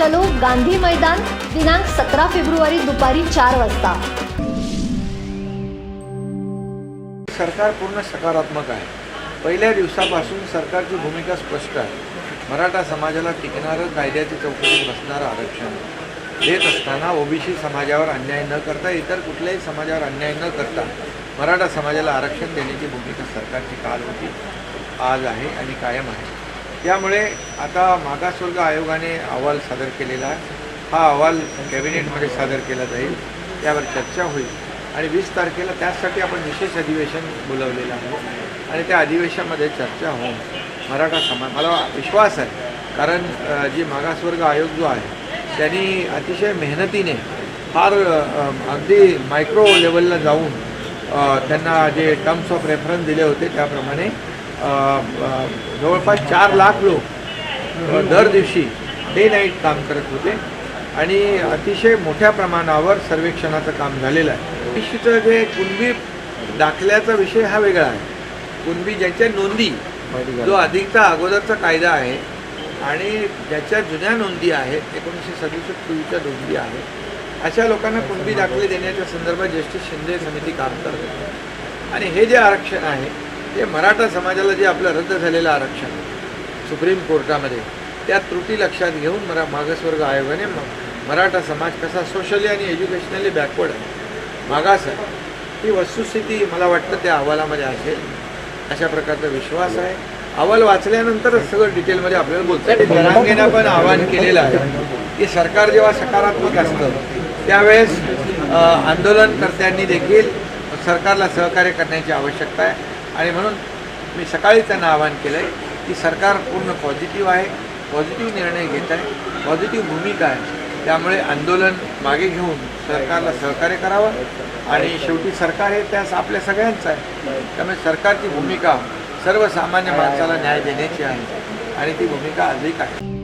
चलो गांधी मैदान दिनांक सतरा फेब्रुवारी दुपारी चार वाजता. सरकार पूर्ण सकारात्मक आहे. पहिल्या दिवसापासून सरकारची भूमिका स्पष्ट आहे. मराठा समाजाला टिकणारं कायद्याची चौकटीत बसणारं आरक्षण. देत असताना ओबीसी समाजावर अन्याय न करता इतर कुठल्याही समाजावर अन्याय न करता मराठा समाजाला आरक्षण देण्याची भूमिका सरकारची काल होती आज आहे आणि कायम आहे. त्यामुळे आता मागासवर्ग आयोगाने अहवाल सादर केलेला आहे. हा अहवाल कॅबिनेटमध्ये सादर केला जाईल. त्यावर चर्चा होईल. आणि वीस तारखेला त्यासाठी आपण विशेष अधिवेशन बोलवलेलं आहे. आणि त्या अधिवेशनामध्ये चर्चा होऊन मराठा समाज मला विश्वास आहे. कारण जी मागासवर्ग आयोग जो आहे त्यांनी अतिशय मेहनतीने फार अगदी मायक्रो लेवलला जाऊन त्यांना जे टर्म्स ऑफ रेफरन्स दिले होते त्याप्रमाणे जवळपास चार लाख लोक दर दिवशी डे नाईट काम करत होते. आणि अतिशय मोठ्या प्रमाणावर सर्वेक्षणाचं काम झालेलं आहे. निश्चित जे कुणबी दाखल्याचा विषय हा वेगळा आहे. कुणबी ज्याच्या नोंदी जो अधिकचा अगोदरचा कायदा आहे आणि ज्याच्या जुन्या नोंदी आहेत एकोणीसशे सदुसष्ट पूर्वीच्या नोंदी आहेत अशा लोकांना कुणबी दाखले देण्याच्या संदर्भात ज्येष्ठ शिंदे समिती काम करते आणि हे जे आरक्षण आहे ते मराठा समाजाला जे आपलं रद्द झालेलं आरक्षण सुप्रीम कोर्टामध्ये त्या त्रुटी लक्षात घेऊन मरा मागासवर्ग आयोगाने मराठा समाज कसा सोशली आणि एज्युकेशनली बॅकवर्ड आहे मागास आहे ही वस्तुस्थिती मला वाटतं त्या अहवालामध्ये असेल. अशा प्रकारचा विश्वास आहे. अहवाल वाचल्यानंतरच सगळं डिटेलमध्ये आपल्याला बोलतं येईल. जरांगेनं पण आवाहन केलेलं आहे की सरकार जेव्हा सकारात्मक असतं त्यावेळेस आंदोलनकर्त्यांनी देखील सरकारला सहकार्य करण्याची आवश्यकता आहे. आणि म्हणून मी सकाळी त्यांना आवाहन केलं आहे की सरकार पूर्ण पॉझिटिव्ह आहे पॉझिटिव्ह निर्णय घेत आहे पॉझिटिव्ह भूमिका आहे. त्यामुळे आंदोलन मागे घेऊन सरकारला सहकार्य करावं आणि शेवटी सरकार हे त्यास आपल्या सगळ्यांचं आहे. त्यामुळे सरकारची भूमिका सर्वसामान्य माणसाला न्याय देण्याची आहे आणि ती भूमिका अधिक आहे.